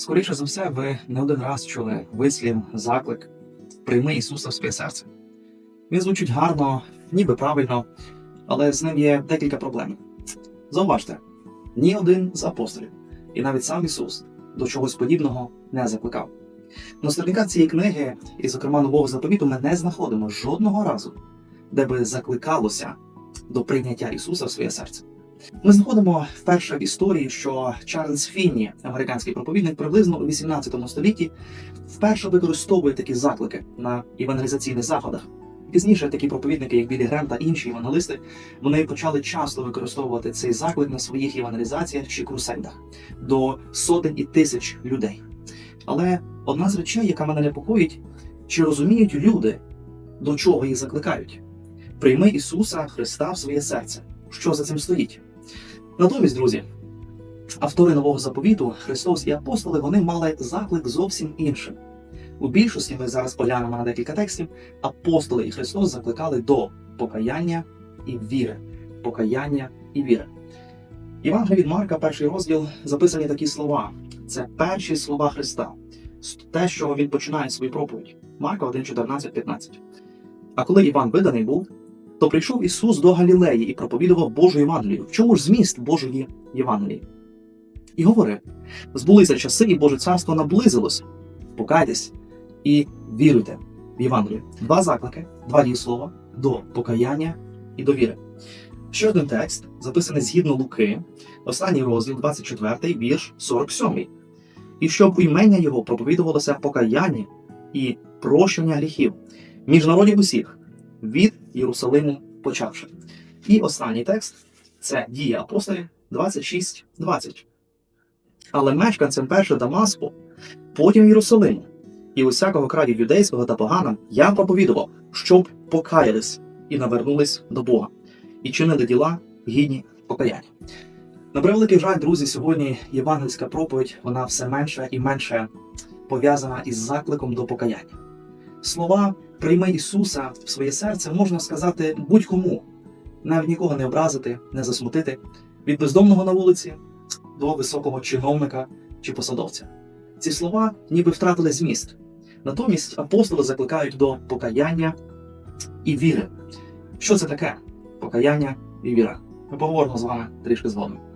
Скоріше за все, ви не один раз чули вислів, заклик прийми Ісуса в своє серце. Він звучить гарно, ніби правильно, але з ним є декілька проблем. Зауважте, ні один з апостолів, і навіть сам Ісус до чогось подібного не закликав. На сторінках цієї книги, і, зокрема, нового заповіту, ми не знаходимо жодного разу, де би закликалося до прийняття Ісуса в своє серце. Ми знаходимо вперше в історії, що Чарльз Фінні, американський проповідник, приблизно у 18 столітті вперше використовує такі заклики на евангелізаційних заходах. Пізніше такі проповідники, як Білі Грем та інші евангелисти, вони почали часто використовувати цей заклик на своїх евангелізаціях чи крусейдах до сотень і тисяч людей. Але одна з речей, яка мене непокоїть, чи розуміють люди, до чого їх закликають? Прийми Ісуса Христа в своє серце. Що за цим стоїть? Натомість, друзі, автори нового заповіту, Христос і апостоли, вони мали заклик зовсім іншим. У більшості ми зараз поглянемо на декілька текстів. Апостоли і Христос закликали до покаяння і віри. Покаяння і віри. Євангелія від Марка, перший розділ, записані такі слова. Це перші слова Христа, те, з чого він починає свою проповідь. Марка 1, 14, 15. А коли Іван виданий був, то прийшов Ісус до Галілеї і проповідував Божу Євангелію. В чому ж зміст Божої Євангелії? І говорив: збулися часи, і Боже царство наблизилося. Покайтесь і віруйте в Євангелію. Два заклики, два дієслова до покаяння і до віри. Ще один текст, записаний згідно Луки, останній розділ, 24, вірш 47. І щоб у імення його проповідувалося покаяння і прощення гріхів між народів усіх, від Єрусалиму почавши. І останній текст це дії апостолів 26.20. Але мешканцям перше Дамаску, потім Єрусалиму, і усякого краю юдейського та погана я проповідував, щоб покаялись і навернулись до Бога, і чинили діла гідні покаяння. На превеликий жаль, друзі, сьогодні євангельська проповідь вона все менше і менше пов'язана із закликом до покаяння. Слова прийми Ісуса в своє серце можна сказати будь-кому, навіть нікого не образити, не засмутити, від бездомного на вулиці до високого чиновника чи посадовця. Ці слова ніби втратили зміст. Натомість апостоли закликають до покаяння і віри. Що це таке? Покаяння і віра. Ми поговоримо з вами трішки згодом.